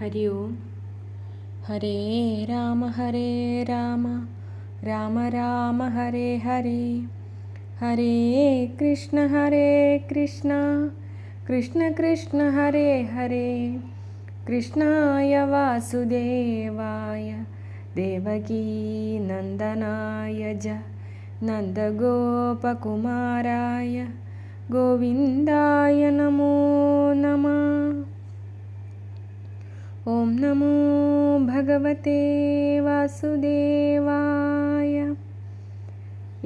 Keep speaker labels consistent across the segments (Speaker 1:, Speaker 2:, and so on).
Speaker 1: हरि ओम्। हरे राम हरे राम राम राम हरे हरे। हरे कृष्ण हरे कृष्ण कृष्ण कृष्ण हरे हरे। कृष्णाय वासुदेवाय देवकीनन्दनाय ज नन्दगोपकुमाराय गोविन्दाय नमो नमः। ഓം നമോ ഭഗവതേ വാസുദേവായ.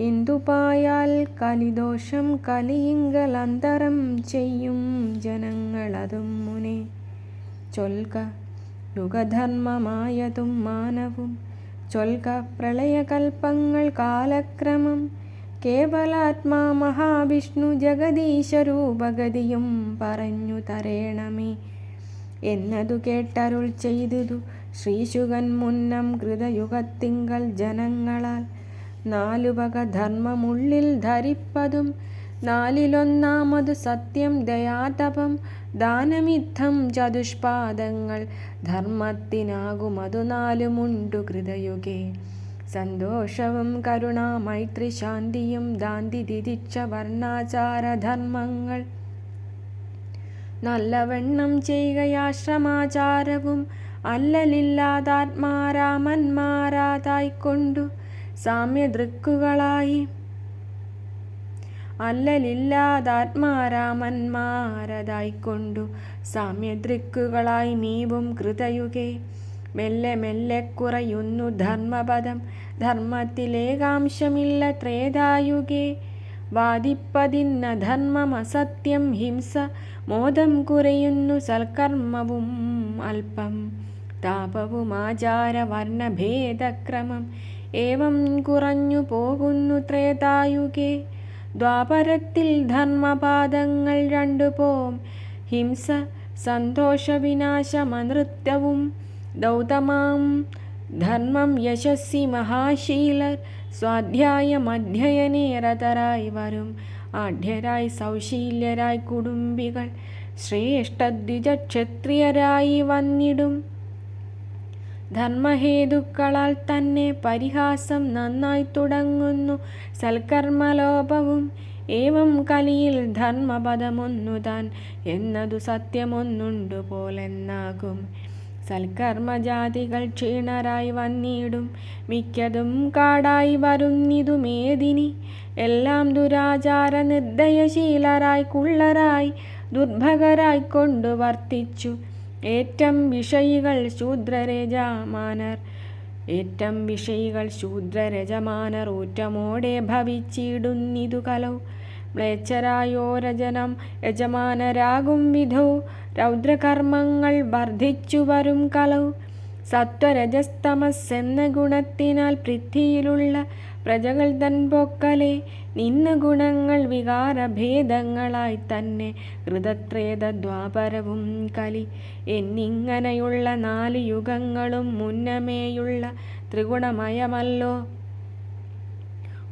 Speaker 1: എന്തുപായാൽ കലിദോഷം കലിയിങ്കലന്തരം ചെയ്യും ജനങ്ങളതും മുനെ. ചൊൽക യുഗധർമ്മമായതും മാനവും. ചൊൽക പ്രളയകൽപ്പങ്ങൾ കാലക്രമം. കേവലാത്മാ മഹാവിഷ്ണു ജഗദീശരൂപഗതിയും പറഞ്ഞു തരേണമേ. എന്നതു കേട്ടരുൾ ചെയ്തതു. ശ്രീശുകൻ മുന്നം കൃതയുഗത്തിങ്കൽ ജനങ്ങളാൽ നാലുവക ധർമ്മമുള്ളിൽ ധരിപ്പതും നാലിലൊന്നാമതു സത്യം ദയാതപം ദാനമിത്തം ചതുഷ്പാദങ്ങൾ ധർമ്മത്തിനാകുമതു നാലുമുണ്ടു കൃതയുഗേ. സന്തോഷവും കരുണ മൈത്രി ശാന്തിയും ദാന്തി തിരിച്ച വർണാചാരധർമ്മങ്ങൾ നല്ലവണ്ണം ചെയ്യുകയാശ്രമാചാരവും അല്ലലില്ലാതാത്മാരാമന്മാരാതായിക്കൊണ്ടു സാമ്യദൃക്കുകളായി. അല്ലലില്ലാതാത്മാരാമന്മാരതായിക്കൊണ്ടു സാമ്യദൃക്കുകളായി നീവും കൃതയുകെ മെല്ലെ മെല്ലെ കുറയുന്നു ധർമ്മപദം. ധർമ്മത്തിലേകാംശമില്ല ത്രേതായുഗേ. വാദിപ്പതിന്ന ധർമ്മമസത്യം ഹിംസ മോദം കുറയുന്നു സൽക്കർമ്മവും അല്പം താപവും ആചാര വർണഭേദക്രമം ഏവം കുറഞ്ഞു പോകുന്നു ത്രേതായുഗേ. ദ്വാപരത്തിൽ ധർമ്മപാദങ്ങൾ രണ്ടു പോം. ഹിംസ സന്തോഷവിനാശമനൃത്യവും ദൗതമാം ധർമ്മം യശസ്സി മഹാശീലർ. സ്വാധ്യായമധ്യയനേരതരായി വരും. ആഢ്യരായി സൗശീല്യരായി കുടുംബികൾ. ശ്രേഷ്ഠദ്വിജക്ഷത്രിയരായി വന്നിടും. ധർമ്മഹേതുക്കളാൽ തന്നെ പരിഹാസം നന്നായി തുടങ്ങുന്നു. സൽക്കർമ്മലോപവും. ഏവം കലിയിൽ ധർമ്മപദമൊന്നു താൻ എന്നതു സത്യമൊന്നുണ്ടു പോലെന്നാകും സൽക്കർമ്മജാതികൾ ക്ഷീണരായി വന്നിടും. മിക്കതും കാടായി വരുന്നിതുമേതിനി. എല്ലാം ദുരാചാര നിർദ്ദയശീലരായി കുള്ളരായി ദുർഭകരായി കൊണ്ടു വർത്തിച്ചു. ഏറ്റം വിഷയികൾ ശൂദ്രരജമാനർ. ഏറ്റം വിഷയികൾ ശൂദ്രരജമാനർ ഊറ്റമോടെ ഭവിച്ചിടുന്നിതു കലൗ മ്ലേച്ഛരായോരജനം യജമാനരാകും വിധൗ. രൗദ്രകർമ്മങ്ങൾ വർദ്ധിച്ചു വരും കലൗ. സത്വരജസ്തമസ് എന്ന ഗുണത്തിനാൽ പൃഥ്വിയിലുള്ള പ്രജകൾ തൻ പൊക്കലെ. നിന്ന് ഗുണങ്ങൾ വികാരഭേദങ്ങളായി തന്നെ ഋതത്രേത ദ്വാപരവും കലി. എന്നിങ്ങനെയുള്ള നാല് യുഗങ്ങളും മുന്നമേയുള്ള ത്രിഗുണമയമല്ലോ.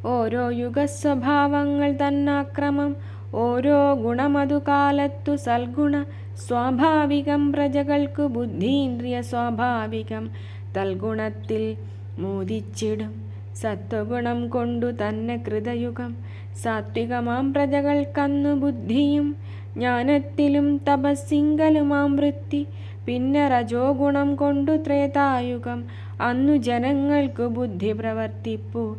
Speaker 1: ഓരോ യുഗസ്വഭാവങ്ങൾ തന്നാക്രമം ഓരോ ഗുണമതു കാലത്തു സൽഗുണ സ്വാഭാവികം പ്രജകൾക്കു ബുദ്ധീന്ദ്രിയ സ്വാഭാവികം തൽഗുണത്തിൽ മോദിച്ചിടും. സത്വഗുണം കൊണ്ടു തന്നെ കൃതയുഗം. സാത്വികമാം പ്രജകൾക്കന്നു ബുദ്ധിയും ജ്ഞാനത്തിലും തപസ്സിങ്കലുമാം വൃത്തി. പിന്നെ രജോ ഗുണം കൊണ്ടു ത്രേതായുഗം. അന്നു ജനങ്ങൾക്കു ബുദ്ധി പ്രവർത്തിപ്പു.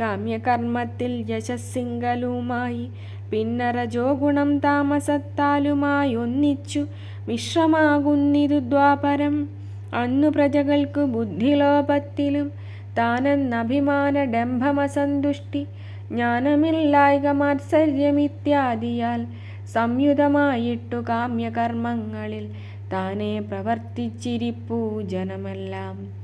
Speaker 1: കാമ്യകർമ്മത്തിൽ യശസ്സിങ്കലുമായി പിന്നരജോ ഗുണം താമസത്താലുമായി ഒന്നിച്ചു മിശ്രമാകുന്നിതു ദ്വാപരം. അന്നു പ്രജകൾക്കു ബുദ്ധിലോപത്തിലും താനെന്നഭിമാന ഡംഭമസന്തുഷ്ടി. ജ്ഞാനമില്ലായക മാത്സര്യമിത്യാദിയാൽ സംയുതമായിട്ടു കാമ്യകർമ്മങ്ങളിൽ താനേ പ്രവർത്തിച്ചിരിപ്പൂ ജനമെല്ലാം.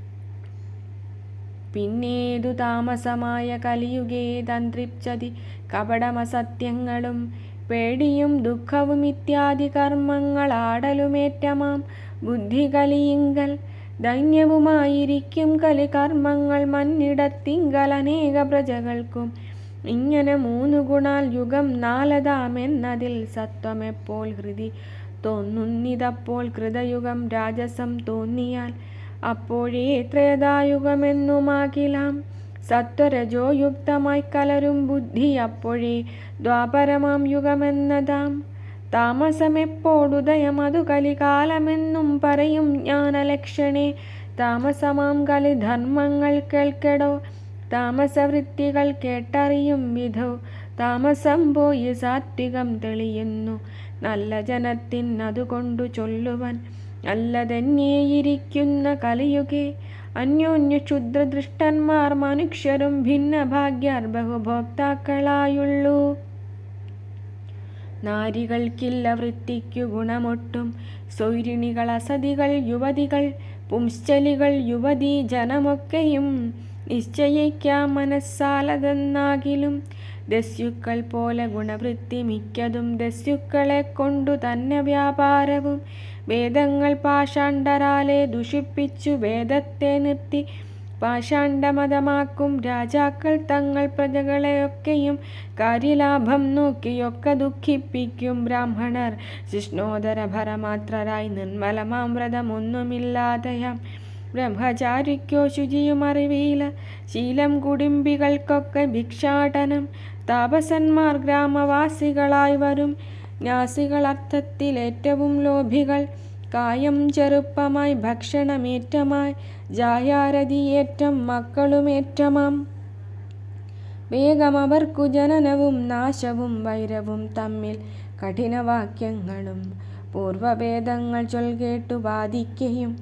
Speaker 1: പിന്നേതു താമസമായ കലിയുഗേ തന്ത്രിപ്ചതി കപടമസത്യങ്ങളും പേടിയും ദുഃഖവും ഇത്യാദി കർമ്മങ്ങളാടലുമേറ്റമാം. ബുദ്ധി കലിയിങ്കൽ ദൈന്യവുമായിരിക്കും കലികർമ്മങ്ങൾ മന്നിടത്തിങ്കൽ അനേക പ്രജകൾക്കും. ഇങ്ങനെ മൂന്നു ഗുണാൽ യുഗം നാലതാമെന്നതിൽ സത്വമെപ്പോൾ ഹൃതി തോന്നുന്നിതപ്പോൾ കൃതയുഗം രാജസം തോന്നിയാൽ അപ്പോഴേ ത്രേതായുഗമെന്നുമാകിലാം. സത്വരജോയുക്തമായി കലരും ബുദ്ധി അപ്പോഴേ ദ്വാപരമാം യുഗമെന്നതാം. താമസമെപ്പോടുദയം അതു കലികാലമെന്നും പറയും ജ്ഞാനലക്ഷണേ. താമസമാം കലി ധർമ്മങ്ങൾ കേൾക്കടോ. താമസവൃത്തികൾ കേട്ടറിയും വിധോ. താമസം പോയി സാത്വികം തെളിയുന്നു. നല്ല ജനത്തിനതുകൊണ്ടു ചൊല്ലുവാൻ നല്ലതെന്നേയിരിക്കുന്ന കലിയുഗേ അന്യോന്യ ക്ഷുദ്രദൃഷ്ടന്മാർ മനുഷ്യരും ഭിന്ന ഭാഗ്യാർ ബഹുഭോക്താക്കളായുള്ളൂ. നാരികൾക്കില്ല വൃത്തിക്കു ഗുണമൊട്ടും. സൗരിണികൾ അസതികൾ യുവതികൾ പുംശ്ചലികൾ യുവതീ ജനമൊക്കെയും നിശ്ചയിക്കാം മനസ്സാലതെന്നാകിലും ദസ്യുക്കൾ പോലെ ഗുണവൃത്തി മിക്കതും ദസ്യുക്കളെ കൊണ്ടു തന്നെ വ്യാപാരവും. വേദങ്ങൾ പാഷാണ്ഡരാലെ ദുഷിപ്പിച്ചു വേദത്തെ നിർത്തി. പാഷാണ്ഡമതമാക്കും രാജാക്കൾ തങ്ങൾ പ്രജകളെയൊക്കെയും. കാര്യലാഭം നോക്കിയൊക്കെ ദുഃഖിപ്പിക്കും ബ്രാഹ്മണർ. ശിഷ്ണോദര ഭരമാത്രരായി നിർമ്മലമാം വ്രതമൊന്നുമില്ലാതെയാം ബ്രഹ്മചാരിക്കോ ശുചിയും അറിവിയില്ല ശീലം കുടുംബികൾക്കൊക്കെ ഭിക്ഷാടനം. താപസന്മാർ ഗ്രാമവാസികളായി വരും. ന്യാസികൾ അർത്ഥത്തിൽ ഏറ്റവും ലോഭികൾ. കായം ചെറുപ്പമായി ഭക്ഷണമേറ്റമായി. ജായാരതിയേറ്റം മക്കളുമേറ്റമാം. വേഗം അവർക്കു ജനനവും നാശവും വൈരവും തമ്മിൽ കഠിനവാക്യങ്ങളും. പൂർവവേദങ്ങൾ ചൊൽകേട്ടു ബാധിക്കുകയും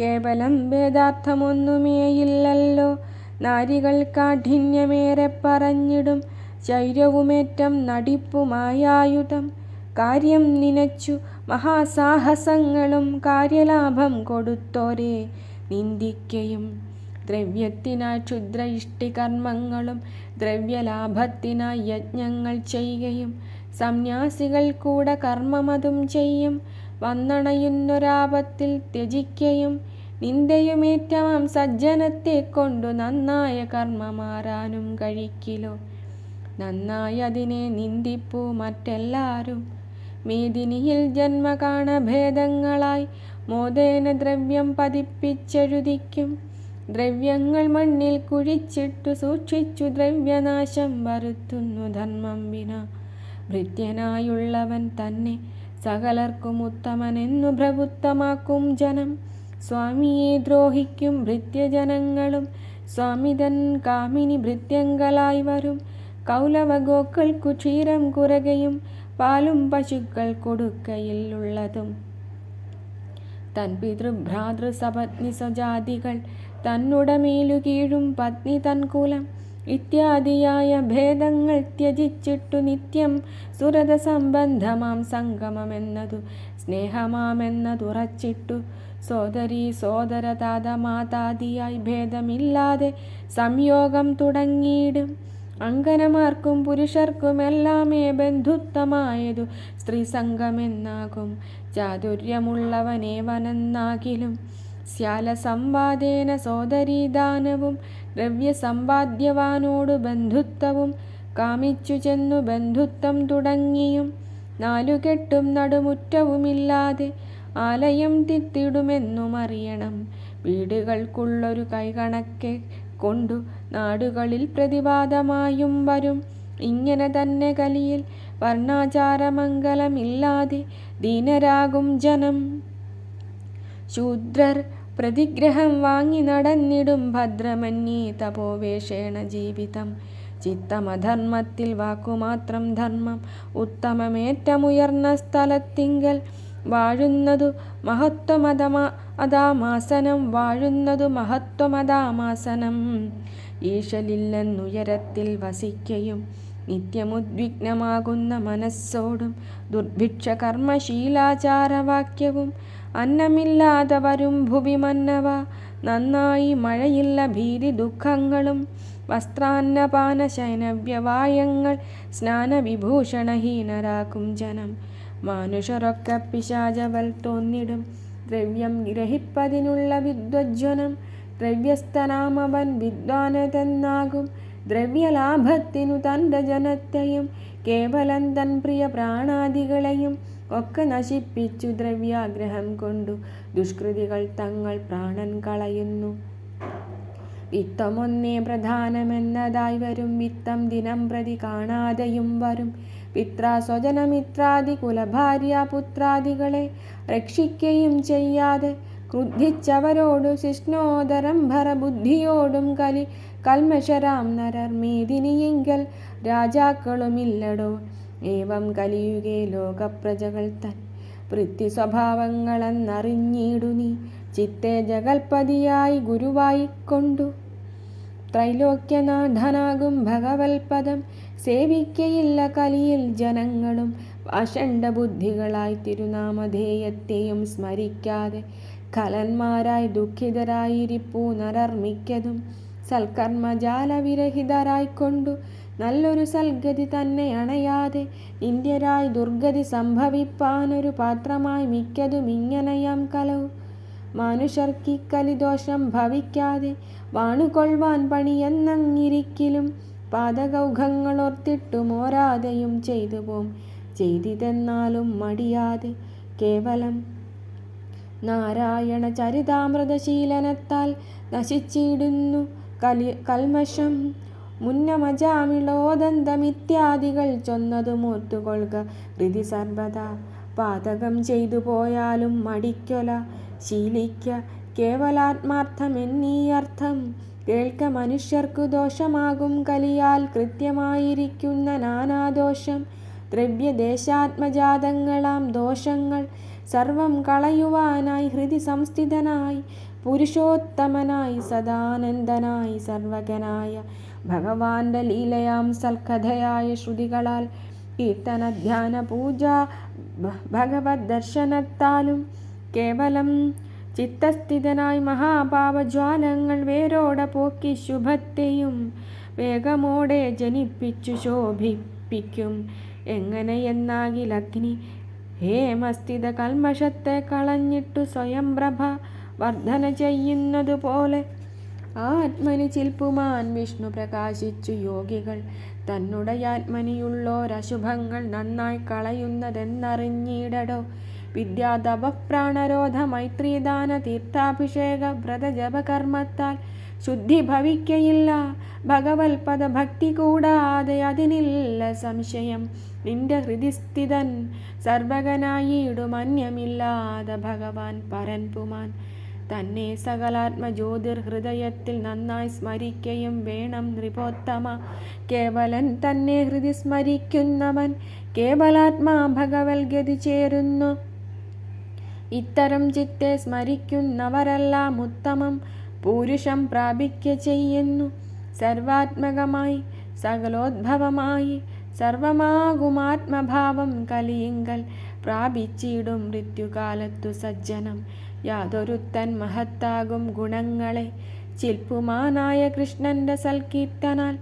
Speaker 1: കേവലം വേദാർത്ഥമൊന്നുമേയില്ലല്ലോ. നാരികൾ കാഠിന്യമേറെ പറഞ്ഞിടും. ചൈര്യവുമേറ്റം നടിപ്പുമായായുധം. കാര്യം നിനച്ചു മഹാസാഹസങ്ങളും കാര്യലാഭം കൊടുത്തോരെ. നിന്ദിക്കയും ദ്രവ്യത്തിനായി ക്ഷുദ്ര ഇഷ്ടികർമ്മങ്ങളും ദ്രവ്യലാഭത്തിനായി യജ്ഞങ്ങൾ ചെയ്യുകയും സന്യാസികൾ കൂടെ കർമ്മമതും ചെയ്യും. വന്നണയുന്നൊരാപത്തിൽ ത്യജിക്കയും നിന്ദയുമേറ്റവം സജ്ജനത്തെ കൊണ്ടു നന്നായ കർമ്മമാറാനും കഴിക്കിലോ. നന്നായി അതിനെ നിന്ദിപ്പു മറ്റെല്ലാരും. മേദിനിയിൽ ജന്മകാണഭേദങ്ങളായി മോദേന ദ്രവ്യം പതിപ്പിച്ചെഴുതിക്കും. ദ്രവ്യങ്ങൾ മണ്ണിൽ കുഴിച്ചിട്ടു സൂക്ഷിച്ചു ദ്രവ്യനാശം വരുത്തുന്നു ധർമ്മം വിന. ഭൃത്യനായുള്ളവൻ തന്നെ സകലർക്കും ഉത്തമനെന്നു പ്രഭുത്തമാക്കും ജനം. സ്വാമിയെ ദ്രോഹിക്കും ഭൃത്യജനങ്ങളും. സ്വാമിതൻ കാമിനി ഭൃത്യങ്കലായി വരും. കൗലവ കൗലവഗോക്കൾക്കു ക്ഷീരം കുറകയും പാലും പശുക്കൾ കൊടുക്കയിലുള്ളതും. തൻ പിതൃ പിതൃഭ്രാതൃ സപത്നി സ്വജാതികൾ തന്നുടമേലു കീഴും പത്നി തൻ കുലം ഇത്യാദിയായ ഭേദങ്ങൾ ത്യജിച്ചിട്ടു നിത്യം സുരത സംബന്ധമാം സംഗമമെന്നതു സ്നേഹമാമെന്നതുറച്ചിട്ടു സോദരി സോദര താതമാതാദിയായി ഭേദമില്ലാതെ സംയോഗം തുടങ്ങിയിടും. അങ്കനമാർക്കും പുരുഷർക്കുമെല്ലാമേ ബന്ധുത്വമായതു സ്ത്രീസംഗമെന്നാകും. ചാതുര്യമുള്ളവനേവനെന്നാകിലും സ്യാലസമ്പാദേന സോദരീദാനവും ദ്രവ്യസമ്പാദ്യവാനോടു ബന്ധുത്വവും കാമിച്ചു ചെന്നു ബന്ധുത്വം തുടങ്ങിയും നാലുകെട്ടും നടുമുറ്റവുമില്ലാതെ ആലയം തിത്തിടുമെന്നും അറിയണം വീടുകൾക്കുള്ളൊരു കൈകണക്കെ കൊണ്ടു നാടുകളിൽ പ്രതിവാദമായും വരും. ഇങ്ങനെ തന്നെ കലിയിൽ വർണാചാരമംഗലമില്ലാതെ ദീനരാകും ജനം. ശൂദ്രർ പ്രതിഗ്രഹം വാങ്ങി നടന്നിടും ഭദ്രമന്യേ തപോവേഷേണ ജീവിതം. ചിത്തമധർമ്മത്തിൽ വാക്കുമാത്രം ധർമ്മം. ഉത്തമമേറ്റമുയർന്ന സ്ഥലത്തിങ്കൽ വാഴുന്നതു മഹത്വമതമാ അതാമാസനം വാഴുന്നതു മഹത്വമതാമാസനം. ഈശലില്ലെന്നുയരത്തിൽ വസിക്കയും നിത്യമുദ്വിഗ്നമാകുന്ന മനസ്സോടും ദുർഭിക്ഷ കർമ്മശീലാചാരവാക്യവും അന്നമില്ലാതെ വരും ഭുവി മന്നവ നന്നായി മഴയില്ല ഭീതി ദുഃഖങ്ങളും. വസ്ത്രാന്നപാന ശൈനവ്യവായങ്ങൾ സ്നാനവിഭൂഷണഹീനരാക്കും ജനം. മനുഷ്യരൊക്കെ പിശാചവൽ തോന്നിടും. ദ്രവ്യം ഗ്രഹിപ്പതിനുള്ള വിദ്വജ്വനം. ദ്രവ്യസ്ഥനാമവൻ വിദ്വാനതെന്നാകും. ദ്രവ്യലാഭത്തിനു തന്റെ ജനത്തെയും കേവലം തൻ പ്രിയ പ്രാണാദികളെയും ഒക്കെ നശിപ്പിച്ചു ദ്രവ്യാഗ്രഹം കൊണ്ടു ദുഷ്കൃതികൾ തങ്ങൾ പ്രാണൻ കളയുന്നു. വിത്തമൊന്നേ പ്രധാനമെന്നതായി വരും. വിത്തം ദിനം പ്രതി കാണാതെയും വരും. പിത്ര സ്വജനമിത്രാദി കുലഭാര്യ പുത്രാദികളെ രക്ഷിക്കുകയും ചെയ്യാതെ ക്രുദ്ധിച്ചവരോടു ശിഷ്ണോദരം ഭരബുദ്ധിയോടും കലി കൽമശരാം നരർ മേദിനിയെങ്കിൽ രാജാക്കളുമില്ലടോ. ഏവം കലിയുകെ ലോകപ്രജകൾ തൻ വൃത്തി സ്വഭാവങ്ങളെന്നറിഞ്ഞിടു നീ. ചിത്തെ ജഗൽപതിയായി ഗുരുവായിക്കൊണ്ടു. ത്രൈലോക്യനാഥനാകും ഭഗവത്പദം സേവിക്കയില്ല കലിയിൽ ജനങ്ങളും. അഷണ്ട ബുദ്ധികളായി തിരുനാമധേയത്തെയും സ്മരിക്കാതെ കലന്മാരായി ദുഃഖിതരായിരിപ്പൂ നരർമ്മിക്കതും. സൽക്കർമ്മജാലവിരഹിതരായിക്കൊണ്ടു. നല്ലൊരു സൽഗതി തന്നെ അണയാതെ ഇന്ത്യരായി ദുർഗതി സംഭവിപ്പാനൊരു പാത്രമായി മിക്കതും ഇങ്ങനെയാം കലവും മനുഷ്യർക്കിക്കലിദോഷം ഭവിക്കാതെ വാണുകൊള്ളുവാൻ പണിയെന്നങ്ങിരിക്കലും പാതകൗഘങ്ങളോർത്തിട്ടു മോരാതെയും ചെയ്തു പോം ചെയ്തിതെന്നാലും മടിയാതെ കേവലം നാരായണ ചരിതാമൃതശീലനത്താൽ നശിച്ചിടുന്നു കലി കൽമഷം. മുന്നമജാമിളോദന്തമിത്യാദികൾ ചൊന്നതു മൂർത്തുകൊള്ളുക ഹൃതി സർവത പാതകം ചെയ്തു പോയാലും മടിക്കൊല. ശീലിക്ക കേവലാത്മാർത്ഥമെന്നീ അർത്ഥം കേൾക്ക മനുഷ്യർക്കു ദോഷമാകും കലിയാൽ കൃത്യമായിരിക്കുന്ന നാനാദോഷം. ദ്രവ്യദേശാത്മജാതങ്ങളാം ദോഷങ്ങൾ സർവം കളയുവാനായി ഹൃദി സംസ്ഥിതനായി പുരുഷോത്തമനായി സദാനന്ദനായി സർവകനായ ഭഗവാന്റെ ലീലയാം സൽക്കഥയായ ശ്രുതികളാൽ കീർത്തന ധ്യാന പൂജ ഭഗവത് ദർശനത്താലും കേവലം ചിത്തസ്ഥിതനായി മഹാപാപജ്വാലങ്ങൾ വേരോടെ പോക്കി ശുഭത്തെയും വേഗമോടെ ജനിപ്പിച്ചു ശോഭിപ്പിക്കും. എങ്ങനെയെന്നാകിൽ അഗ്നി ഹേമസ്ഥിത കൽമഷത്തെ കളഞ്ഞിട്ടു സ്വയം പ്രഭ വർധന ചെയ്യുന്നതുപോലെ ആത്മനി ചിൽപ്പുമാൻ വിഷ്ണു പ്രകാശിച്ചു യോഗികൾ. തന്നുടയാത്മനിയുള്ളോരശുഭങ്ങൾ നന്നായി കളയുന്നതെന്നറിഞ്ഞിടടോ? വിദ്യാതപ പ്രാണരോധ മൈത്രീദാന തീർത്ഥാഭിഷേക വ്രതജപകർമ്മത്താൽ ശുദ്ധി ഭവിക്കയില്ല. ഭഗവത്പദ ഭക്തി കൂടാതെ അതിനില്ല സംശയം. നിന്റെ ഹൃദിസ്ഥിതൻ സർവകനായിടുമന്യമില്ലാതെ ഭഗവാൻ പരൻപുമാൻ തന്നെ സകലാത്മജ്യോതിർഹൃദയത്തിൽ നന്നായി സ്മരിക്കയും വേണം നൃപോത്തമ. കേവലൻ തന്നെ ഹൃദി സ്മരിക്കുന്നവൻ കേവലാത്മാ ഭഗവത്ഗതി ചേരുന്നു. ഇത്തരം ചിത്തെ സ്മരിക്കുന്നവരെല്ലാം ഉത്തമം പൂരുഷം പ്രാപിക്ക ചെയ്യുന്നു. സർവാത്മകമായി സകലോദ്ഭവമായി സർവമാകുമാത്മഭാവം കലിയിങ്കൽ പ്രാപിച്ചിടും മൃത്യുകാലത്തു സജ്ജനം. യാതൊരുത്തൻ മഹത്താകും ഗുണങ്ങളെ. ചിൽപ്പുമാനായ കൃഷ്ണന്റെ സൽകീർത്തനാൽ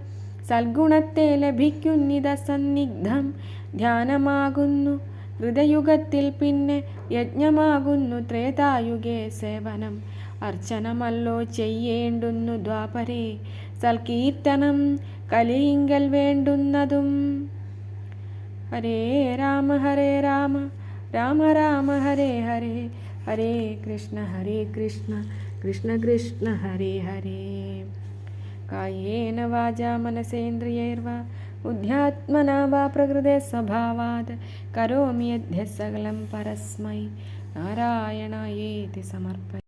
Speaker 1: സൽഗുണത്തെ ലഭിക്കുന്നിത സന്നിഗ്ധം ധ്യാനമാകുന്നു. ഹൃദയുഗത്തിൽ പിന്നെ യജ്ഞമാകുന്നു ത്രേതായുഗേ സേവനം. അർച്ചനമല്ലോ ചെയ്യേണ്ടുന്നു ദ്വാപരേ. സൽകീർത്തനം കലിയിങ്കൽ വേണ്ടുന്നതും. ഹരേ രാമ ഹരേ രാമ. രാമ രാമ ഹരേ ഹരേ. हरे कृष्ण हरे कृष्ण कृष्ण कृष्ण हरे हरे। कायेन वाजा मनसेन्द्रियैर्वा बुद्ध्यात्मना वा प्रकृते स्वभावात् करोमि यद्यः सकलं परस्मै। नारायणायेति समर्पय।